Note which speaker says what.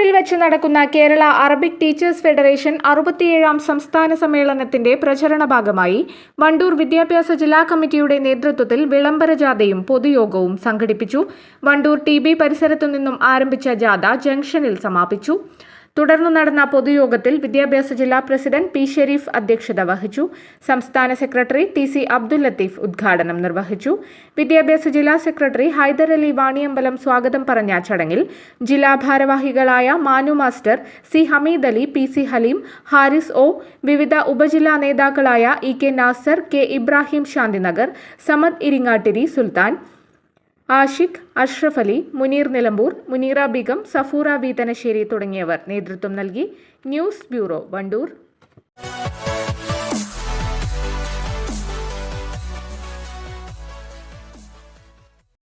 Speaker 1: ിൽ വെച്ച് നടക്കുന്ന കേരള അറബിക് ടീച്ചേഴ്സ് ഫെഡറേഷൻ അറുപത്തിയേഴാം സംസ്ഥാന സമ്മേളനത്തിന്റെ പ്രചരണ ഭാഗമായി വണ്ടൂർ വിദ്യാഭ്യാസ ജില്ലാ കമ്മിറ്റിയുടെ നേതൃത്വത്തിൽ വിളംബര ജാഥയും പൊതുയോഗവും സംഘടിപ്പിച്ചു. വണ്ടൂർ ടി ബി പരിസരത്തു നിന്നും ആരംഭിച്ച ജാഥ ജംഗ്ഷനിൽ സമാപിച്ചു. തുടർന്ന് നടന്ന പൊതുയോഗത്തിൽ വിദ്യാഭ്യാസ ജില്ലാ പ്രസിഡന്റ് പി ഷെരീഫ് അധ്യക്ഷത വഹിച്ചു. സംസ്ഥാന secretary T C Abdul Latheef ഉദ്ഘാടനം നിർവഹിച്ചു. വിദ്യാഭ്യാസ ജില്ലാ സെക്രട്ടറി ഹൈദരലി വാണിയമ്പലം സ്വാഗതം പറഞ്ഞ ചടങ്ങിൽ ജില്ലാ ഭാരവാഹികളായ Manu master C Hameed Ali P C Haleem Haris O വിവിധ ഉപജില്ലാ നേതാക്കളായ E K Nasar K Ibrahim Shanthinagar Samad Iringattiri Sultan Ashiq Ashraf Ali Muneer Nilambur Muneera Begum Safoora Veethanassery തുടങ്ങിയവർ നേതൃത്വം നൽകി ന്യൂസ് ബ്യൂറോ വണ്ടൂർ.